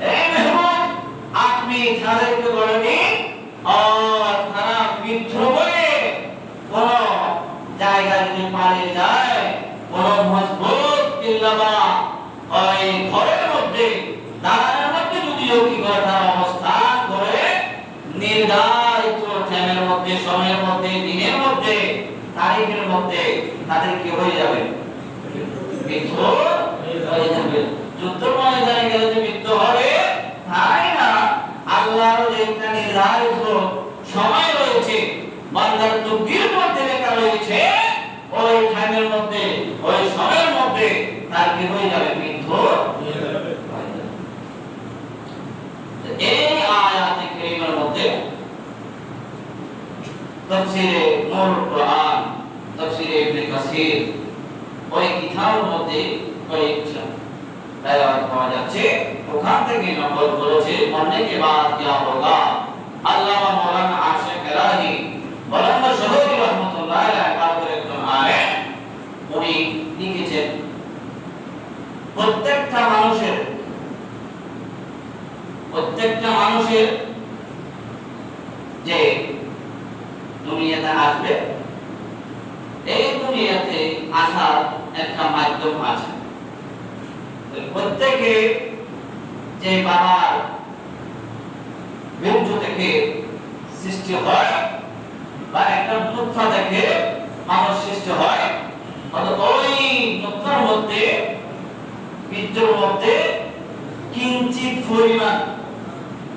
মেহমুদ আপনি তাদেরকে বলেনি আর তারা মিথ্য বলে কোন জায়গা যদি পালিয়ে যায়, কোন মজবুত কিল্লাবা ওই ঘরের মধ্যে দাঁড়ানোর মধ্যে যদি কি করে তারা অবস্থান করে, নির্ধারিত টাইমের মধ্যে, সময়ের মধ্যে, দিনের মধ্যে, তারিখের মধ্যে তাদের কি হয়ে যাবে? মৃত্যু হয়ে যাবে। যুদ্ধ ময়দানে গেলে যে মৃত্যু হবে তাই না আল্লাহর যে একটা নির্ধারিত সময় রয়েছে বান্দার তকদির মধ্যে সে ওই টাইমের মধ্যে, ওই সময়ের মধ্যে তার কি হয়ে যাবে? মৃত্যু এই আয়াতে কেরিমের মধ্যে তাফসিরে নূর, কোরআন তাফসিরে ইবনে কাসির, ওই কিতাবের মধ্যে কয়েকটা রায়াত পাওয়া যাচ্ছে। ওখান থেকে নম্বর বলেছে মরনে কে বাদ কিয়া হোগা আল্লাহ মাওলানা আশিক রাহি মাওলানা শহীদ প্রত্যেকটা মানুষের যে দুনিয়াতে আসবে, এই দুনিয়াতে আসার একটা মাধ্যম আছে। প্রত্যেকে যে বাবার বীর্য থেকে সৃষ্টি হয় বা একটা নুৎফা থেকে মানুষ সৃষ্টি হয়, অর্থাৎ ওই নুৎফার মধ্যে বীর্যের মধ্যে কিঞ্চিত পরিমাণ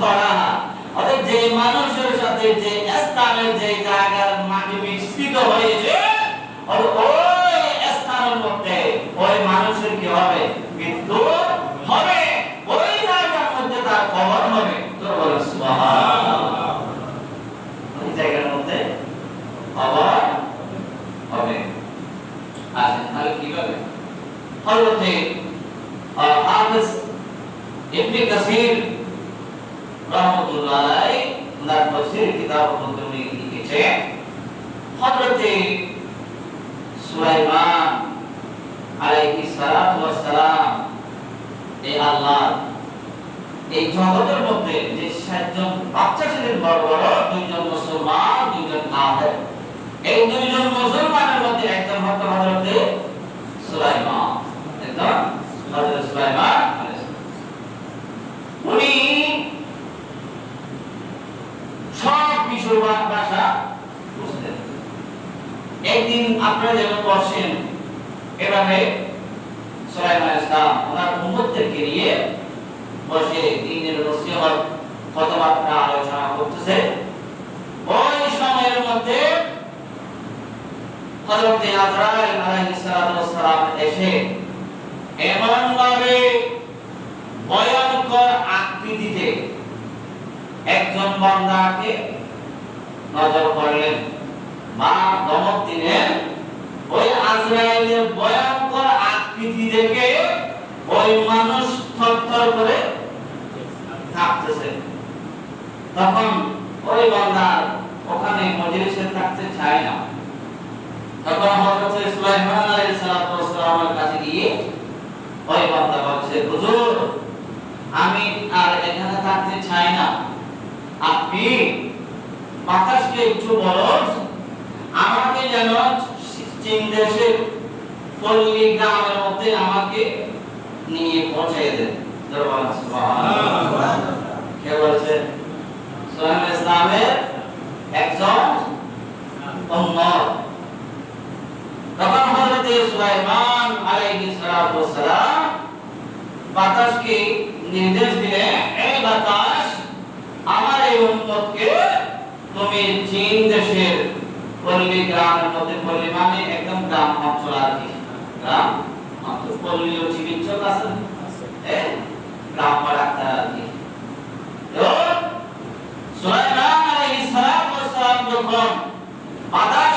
করা। অর্থাৎ যে মানুষের যে স্থানের যে জায়গার মাটি মিশ্রিত হয়েছে স্থানের মধ্যে ওই মানুষের কি হবে? মৃত্যু হবে। ওই জায়গার মধ্যে তার হবে। তোর বলে ওই হবে। আচ্ছা তাহলে কীভাবে? কাসির রহমতুল্লাহ আলাইহি ওনার তাফসীর কিতাবের মধ্যে উনি লিখেছেন হযরতে সুলাইমান আলাইহিস সালাতু ওয়াস সালাম এই আল্লাহ, এই জগতের মধ্যে যে সাতজন বাচ্চা ছিলেন, বড় বড়, দুইজন মুসলমান, দুইজন কাফের, এই দুইজন মুসলমানের মধ্যে একজন হতো হযরতে সুলাইমান, একজন হযরত সুলাইমান আলাইহিস সালাম। উনি সব বিষয় বা- ভাষা বুঝতেন আপনারা যেমন বসেন এভাবে সুলাইমান ইসলাম ওনার উম্মতদেরকে নিয়ে বসে দিনের নসিহত কথাবার্তা আলোচনা করতেছে। ওই সময়ের মধ্যে হযরত আজরাইল আলাইহিস সালাম এসে এমন ভাবে ভয়ঙ্কর আকৃতিতে একজন বান্দাকে নজর করলেন। বা দমক দিলেন। ওই আজরাইলের ভয়ঙ্কর আকৃতি দেখে ওই মানুষ থরথর করে কাঁপতেছে তখন ওই বান্দার ওখানে মজলিসে থাকতে চায় না। তখন হযরত সুলাইমান আলাইহিস সালামের কাছে গিয়ে ওই বান্দা বলছে, হুজুর, আমি আর এখানে থাকতে চাই না। আপনি বাতাসকে একটু বলুন আমাকে যেন চীন দেশের পল্লী গ্রামের মধ্যে আমাকে নিয়ে পৌঁছে দেন। বাতাসকে নির্দেশ দিলেন এই বাতাস, আমার এই তুমি চীন দেশের পল্লী গ্রামের মধ্যে পল্লী মানে একদম গ্রাম অঞ্চল আর কি। গ্রাম অঞ্চল। পল্লী চিকিৎসক আছে এ গ্রাম ডাক্তার আর কি। সুলাইমান আলাইহিস ওয়াসসালাম যখন বাতাস,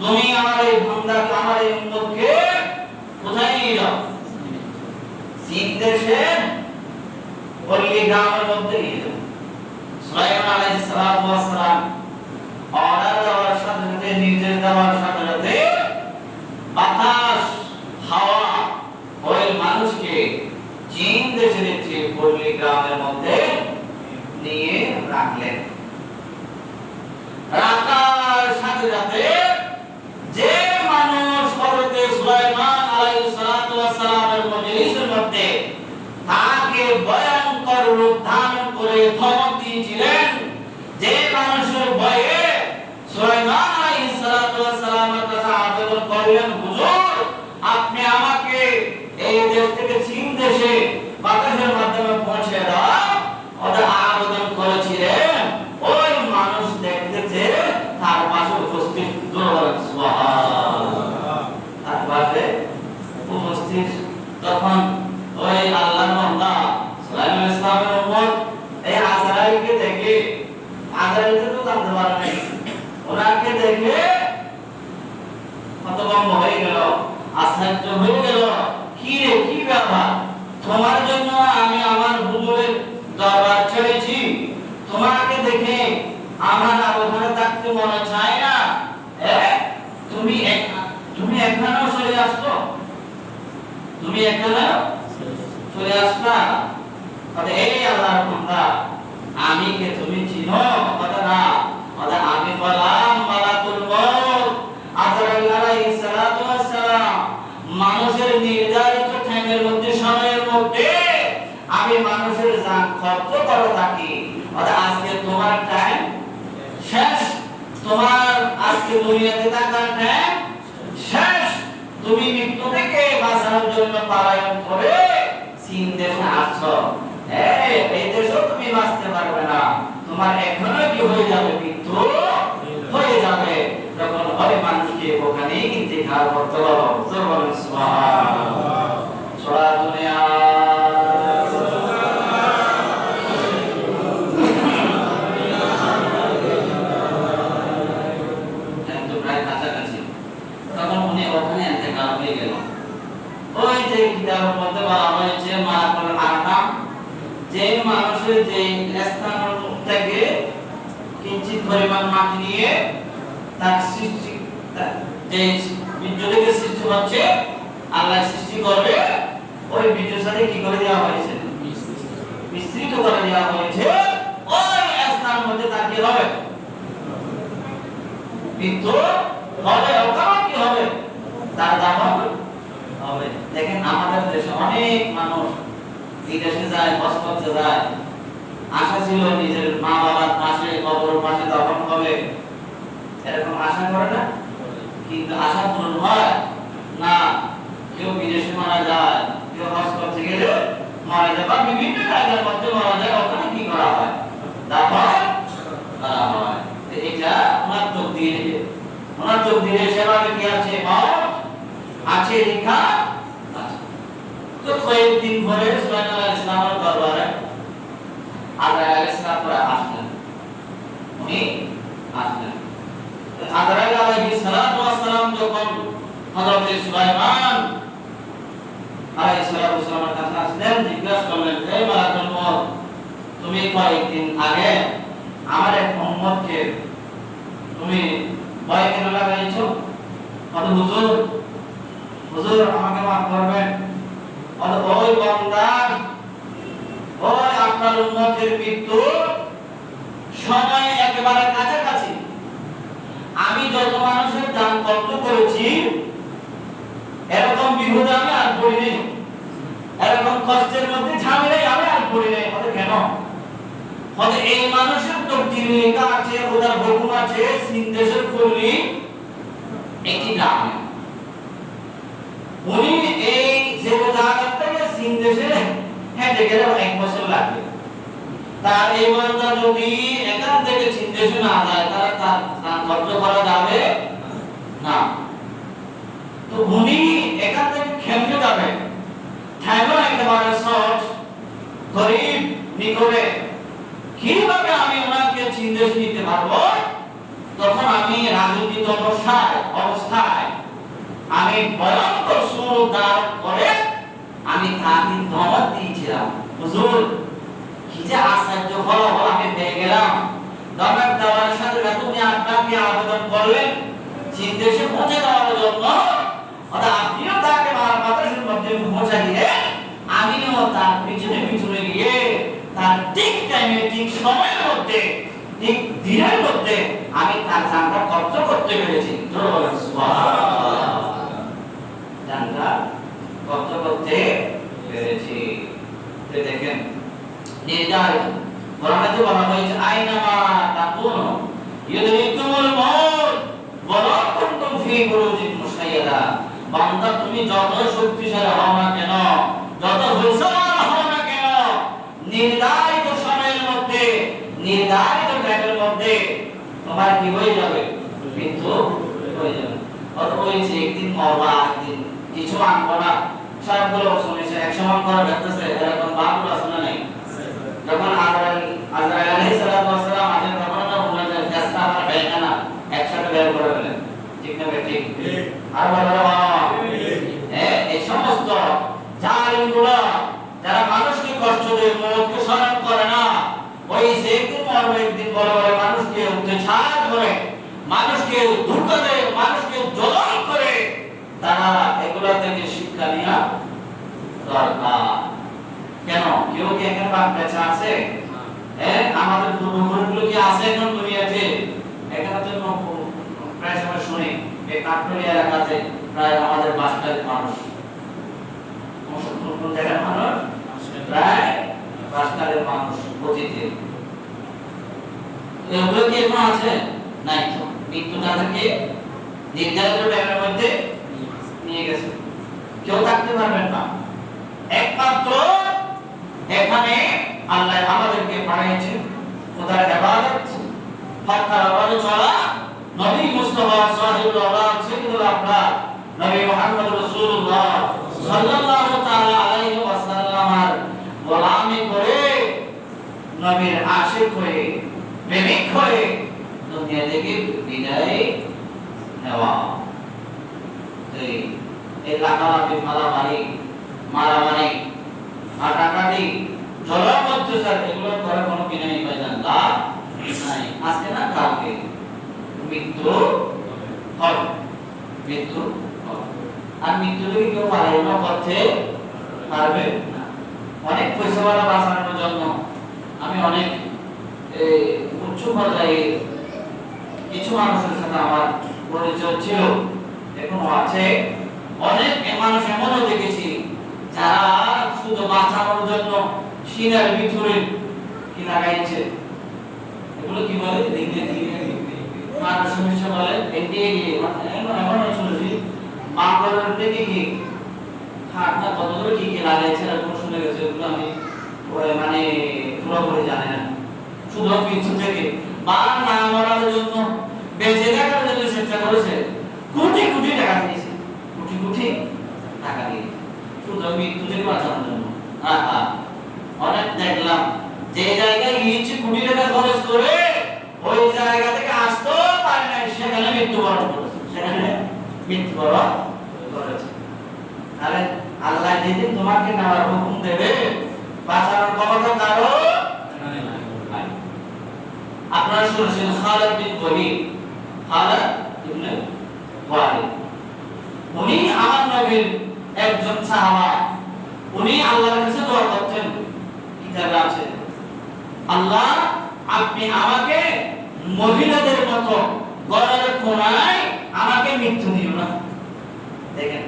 তুমি আমার এই বান্দাকে আমার এই উম্মতকে কোথায় নিয়ে যাও? চীন দেশের পল্লী গ্রামের মধ্যে নিয়ে যাও। সুলাইমান যে মানুষ হযরতে সুলাইমান মধ্যে তাকে ভয়ঙ্কর রূপ ধারণ করে ধমক দিয়েছিলেন যে মানুষের ভয়ে সুলাইমান আলাইহিস সালাতু ওয়াস সালামের কাছে আবেদন করলেন হুজুর আপনি আমাকে এই দেশ থেকে চীন দেশে বাতাসের মাধ্যমে পৌঁছে দাও ওটা আবেদন করেছিলেন ওই মানুষ দেখতেছে তার পাশে উপস্থিত জোরে সুবহানাল্লাহ তার পাশে উপস্থিত তখন ওই আল্লাহর বান্দা সুলাইমান ইসলামের উম্মত এই আজরাইলকে দেখে আজরাইলকে তো জানতে পারে নাই ওনাকে দেখে হতভম্ব হয়ে গেল আশ্চর্য হয়ে গেল কি রে কি ব্যাপার তোমার জন্য আমি আমার দরবার ছেড়েছি তোমাকে দেখে আমার থাকতে মনে চায় না। তুমি তুমি চলে আসতো? তুমি চলে তাহলে এই আল্লাহর বান্দা, আমি কে তুমি চিনো? কথা না আমি বললাম মালাকুল সালাতু ওয়াস সালাম, মানুষের নির্ধারিত টাইমের মধ্যে মধ্যে আমি মানুষের জান খরচ করে থাকি। অর্থাৎ আজকে তোমার টাইম শেষ। তোমার আজকে দুনিয়াতে থাকার টাইম শেষ। তুমি মৃত্যু থেকে বাঁচানোর জন্য পালায়ন করে চীন দেশে আসছো। এই দেশেও তুমি বাঁচতে পারবে না। তোমার এখনও কি হয়ে যাবে? মৃত্যু হয়ে যাবে। তখন ওই মানুষকে ওখানে ইন্তেকাল করতে হবে সুবহানাল্লাহ। সূরা দুনিয়া যে মানুষের যে স্থান থেকে কিঞ্চিত পরিমাণ মাটি নিয়ে তার সৃষ্টি যে বীর্য থেকে সৃষ্টি হচ্ছে, আল্লাহ সৃষ্টি করবে, ওই বীর্যের সাথে কি করে দেওয়া হয়েছে? মিশ্রিত করে দেওয়া হয়েছে, ওই স্থান মধ্যে তার কি হবে? মৃত্যু হবে ওখানে কি হবে, তার দাফন হবে। দেখেন আমাদের দেশে অনেক মানুষ বিদেশে যায় করতে যায়। আশা ছিল নিজের মা বাবার পাশে কবর পাশে দাফন হবে এরকম আশা করে না? কিন্তু আশা পূরণ হয়? না। কেউ বিদেশে মারা যায়, কেউ হজ করতে গেলে মারা যায় বা বিভিন্ন জায়গার মধ্যে মারা যায়, ওখানে কি করা হয়? দাফন করা হয়। এটা ওনার তকদিরে ওনার তকদিরে সেভাবে কি আছে? মত আছে লেখা। তো কয়েকদিন পরে সুলাইমান আলাইহিস ইসলামের দরবারে আজরাইল আলাইহিস সালাম আসলেন। উনি আসলেন। আজরাইল আলাইহিস সালাম যখন হযরত সুলাইমান আলাইহিস সালামের কাছে আসলেন, জিজ্ঞাসা করলেন, হে মালাকুল মউত, তুমি কয়েকদিন আগে আমার এক উম্মতকে তুমি ভয় কেন লাগাইছো? কত, হুজুর হুজুর, আমাকে মাফ করবেন। ওই বান্দা আমি যত মানুষের দান কর্ম করেছি, এরকম বিপদে আমি আর পড়ি নেই। এরকম কষ্টের মধ্যে ঝামেলায় আমি আর পড়ি নেই। হতে কেন? হতে এই মানুষের তো আছে ওদের হুকুম আছে সিনদেশের করলি একটি গ্রামে উনি এই যে হেঁটে গেলে এক বছর লাগবে। তার এই যদি এখান থেকে সিনদেশে না যায় তার খরচ করা যাবে না। তো উনি এখান থেকে খেমতে যাবে। ঠ্যাঙ্গো একেবারে সহজ, গরিব, নিকটে। কীভাবে আমি ওনাকে চিন্দেশ নিতে পারব? তখন আমি রাজনৈতিক অবস্থায় অবস্থায় আমি ভয়ঙ্কর সুর উদ্ধার করে আমি তাকে ধমক দিয়েছিলাম। হুজুর, কি যে আশ্চর্য ফলাফল আমি পেয়ে গেলাম। ধমক দেওয়ার সাথে উনি আপনাকে আবেদন করলেন চিন্দেশে পৌঁছে দেওয়ার জন্য অর্থাৎ আপনিও তাকে বাতাসের মধ্যে পৌঁছা দিয়ে আমিও তার পিছনে পিছনে গিয়ে তার ঠিক টাইমে ঠিক সময়ের মধ্যে, ঠিক দিনের মধ্যে আমি তার জানটা কব্জ করতে পেরেছি। জানটা কব্জ করতে পেরেছি। দেখেন, নির্ধারিত। কোরআনে বলা হয়েছে আইনামা তাকুনু ইউদরিকুমুল মাউত ওয়ালা কুনতুম ফি বুরুজিন মুশাইয়াদা। বান্দা, তুমি যত শক্তিশালী হও না কেন, যত হুঁশিয়ার হও না কেন, নির্ধারিত সময়ের মধ্যে, নির্ধারিত টাইমের মধ্যে তোমার কি হয়ে যাবে? মৃত্যু হয়ে যাবে। অত একদিন মরবা, একদিন কিছু আনব না। সবগুলো শুনেছে একশো মান করা দেখতেছে এরকম বাপরা শুনে নাই। যখন আজরাইল আলাইহিস সালাম আছেন তখন না বলে যে গাছটা আমার বেঁকে না, একসাথে বের করে ফেলেন। ঠিক না ঠিক? আর বলো হ্যাঁ এই সমস্ত জালিমগুলো, যারা মানুষকে কষ্ট দেয় মৌতকে স্মরণ করে না, ওই সেদিন মরবে, একদিন বলে বলে মানুষকে উত্তেছাদ করে মানুষকে ধোকা দেয়, মানুষকে জলন করে তারা এগুলা থেকে শিক্ষা নেওয়া দরকার কেন কেউ কি এখানে বাপ বেঁচে আছে? হ্যাঁ আমাদের পূর্বপুরুষগুলো কি আছে এখন দুনিয়াতে? তো ন- প্রায় সময় শুনি, এই কাঠপুরি এলাকাতে প্রায় আমাদের বাসটার মানুষ। কোন প্রায় কি এখন আছে? নাই। তাদেরকে নির্ধারিত টাইমের মধ্যে নিয়ে গেছে। কেউ থাকতে পারবেন না। একমাত্র এখানে আল্লাহ আমাদেরকে পাঠিয়েছেন খোদার ইবাদত। হক তার আবাদত চলা। নবী মুস্তাফা সাল্লাল্লাহু আলাইহি আফরাদ নবী মুহাম্মদ রাসূলুল্লাহ সাল্লাল্লাহু তাআলা আলাইহি ওয়াসাল্লামের গোলামি করে, নবীর আশিক হয়ে, প্রেমিক হয়ে দুনিয়া থেকে বিদায় নেওয়া। এই এই লাগালাগি মারামারি মারামারি, হাঁটাহাঁটি ঝগড়া করছে স্যার এগুলো করে কোনো নেই ভাই জান লাভ নাই? আজকে না কালকে? মৃত্যু হবে। মৃত্যু আর মৃত্যু থেকে কেউ পালানো করতে পারবে না। অনেক পয়সাওয়ালা বাঁচানোর জন্য আমি অনেক উচ্চ পর্যায়ে কিছু মানুষের সাথে আমার পরিচয় ছিল। এখনও আছে অনেক মানুষ এমনও দেখেছি যারা শুধু বাঁচানোর জন্য সিনার ভিতরে কি লাগাইছে এগুলো কি বলে? দেখতে মানুষ সমস্যা বলে এদিকে গিয়ে এমন এমন শুনেছি। বাংলার দিকে কি না, কত করে কি কি লাগাইছে? এরকম শুনে গেছে। এগুলো আমি ওই মানে পুরোপুরি জানি না। শুধু মৃত্যু থেকে বা না মরার জন্য বেঁচে থাকার জন্য চেষ্টা করেছে। কোটি কোটি টাকা দিয়েছে। কোটি কোটি টাকা দিয়ে শুধু মৃত্যু থেকে বাঁচানোর জন্য আহা অনেক দেখলাম যে জায়গায় গিয়েছে কোটি টাকা খরচ করে, ওই জায়গা থেকে আসতেও পারে না সেখানে মৃত্যুবরণ করেছে। সেখানে মৃত্যুবরণ করেছে। তাহলে আল্লাহ যেদিন তোমাকে নেওয়ার হুকুম দেবে, বাঁচানোর ক্ষমতা কারও। আপনারা শুনেছেন খালেদ বিন ওয়ালিদ খালেদ ইবনে ওয়ালিদ। উনি আমার নবীর একজন সাহাবা। উনি আল্লাহর কিতাবে আছে। আল্লাহ, আপনি আমাকে মহিলাদের মতো গড়ের কোনায় আমাকে মৃত্যু দিও না। দেখেন,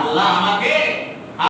আল্লাহ আমাকে